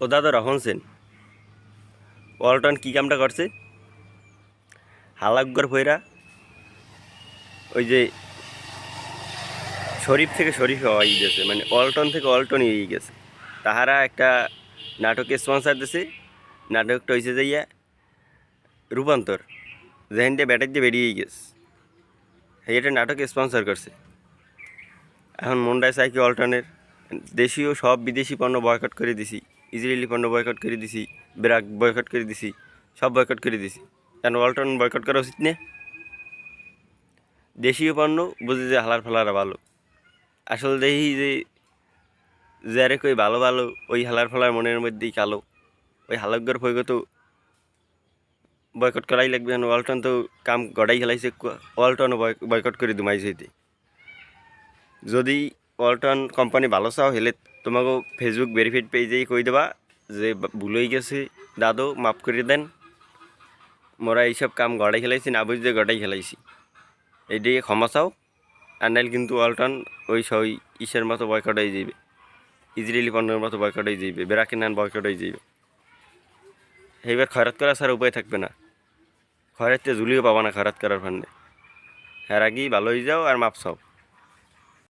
ও দাদা রহন সেন। ওয়ালটন কী কামটা করছে? হালাকগর ভৈরা, ওই যে শরীফ থেকে শরীফ হওয়াই গেছে মানে অল্টন থেকে অল্টন হয়ে গেছে। তাহারা একটা নাটকে স্পন্সার দিছে, নাটকটা হয়েছে যাইয়া রূপান্তর দিয়ে ব্যাটার দিয়ে বেরিয়েই গেছে। এটা নাটকে স্পন্সর করছে। এখন মন্ডায় চাই কি অল্টনের দেশীয় সব বিদেশি পণ্য বয়কট করে দিছি। ইসরায়েলি পণ্য বয়কট করে দিছি ব্রাক বয়কট করে দিছি, সব বয়কট করে দিছি। কেন অল্টন বয়কট করা উচিত না? দেশীয় পণ্য বুঝে যে হালার ফালারা ভালো। আসলে দেখি যে যারে কই ভালো ভালো, ওই হালার ফালার মনের মধ্যেই কালো। ওই হালকগর ফৈগত বয়কট করাই লাগবে ওয়ালটন তো কাম গড়াই খেলাইছে ওয়ালটনও বয়কট করে দুমাইছে যদি ওয়ালটন কোম্পানি ভালো চাও, হলে তোমাকে ফেসবুক ভেরিফাইড পেজেই কই দেবা, যে ভুল হয়ে গেছে। দাদু, মাফ করে দেন। মোরা এইসব কাম গড়াই খেলাইছি, না বুঝতে গড়াই খেলাইছি। এই দিয়ে ক্ষমা চাও, আর নাইলে কিন্তু ওয়ালটন ওই সই ইসের মতো বয়কট হয়ে যাবে ইসরায়েলি পণ্যের মতো বয়কট হয়ে যাবে বেরাকিনান বয়কট হয়ে যাবে এইবার খয়রাত করা ছাড়া উপায় থাকবে না। খয়রাতে জুলিও পাবা না খয়রাত করার ফান্ডে। হ্যাঁ আগেই ভালো হয়ে যাও আর মাপ চাও।